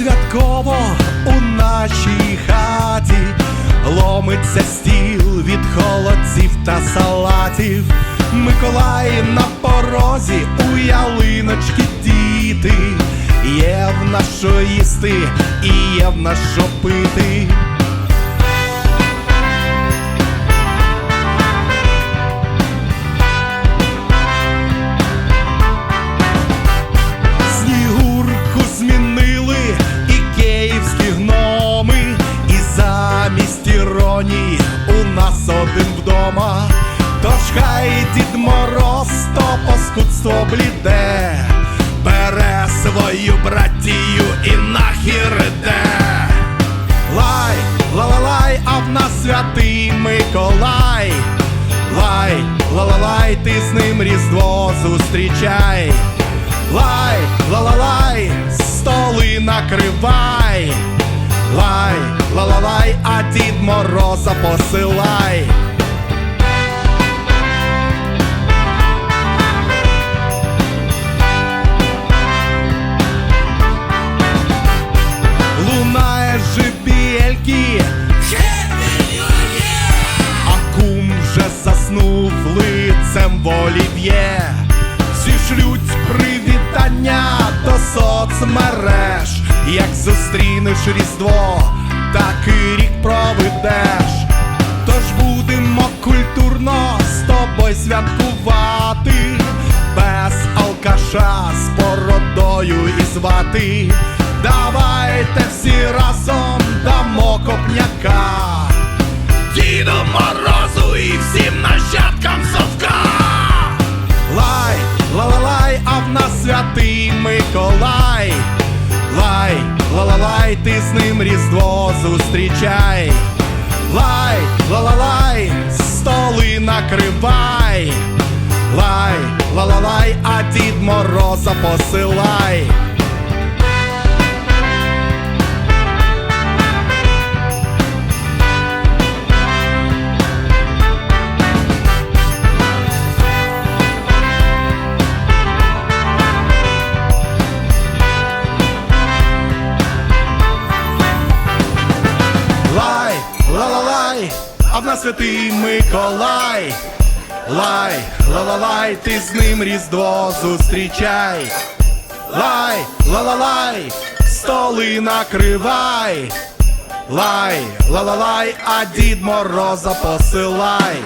святково у нашій хаті ломиться стіл від холодців та салатів. Миколай на порозі у ялиночки діти, є в на що їсти і є в на що пити. У нас один вдома. Тож хай дід Мороз то паскудство бліде, бере свою братію і нахір іде. Лай, ла-ла-лай, а в нас святий Миколай. Лай, ла-ла-лай, ти з ним різдво зустрічай. Лай, ла-ла-лай, столи накривай. Лай, ла-ла-лай, а дід Мороза посилай. Соцмереж. Як зустрінеш Різдво, так і рік проведеш. Тож будемо культурно з тобою святкувати, без алкаша з породою і звати. Давайте всі разом Лай, ла-ла-лай, ти з ним різдво зустрічай. Лай, ла-ла-лай, столи накривай. Лай, ла-ла-лай, а дід Мороза посилай. Святий Миколай. Лай, ла-ла-лай, ти з ним різдво зустрічай. Лай, ла-ла-лай, столи накривай. Лай, ла-ла-лай, а дід Мороза посилай.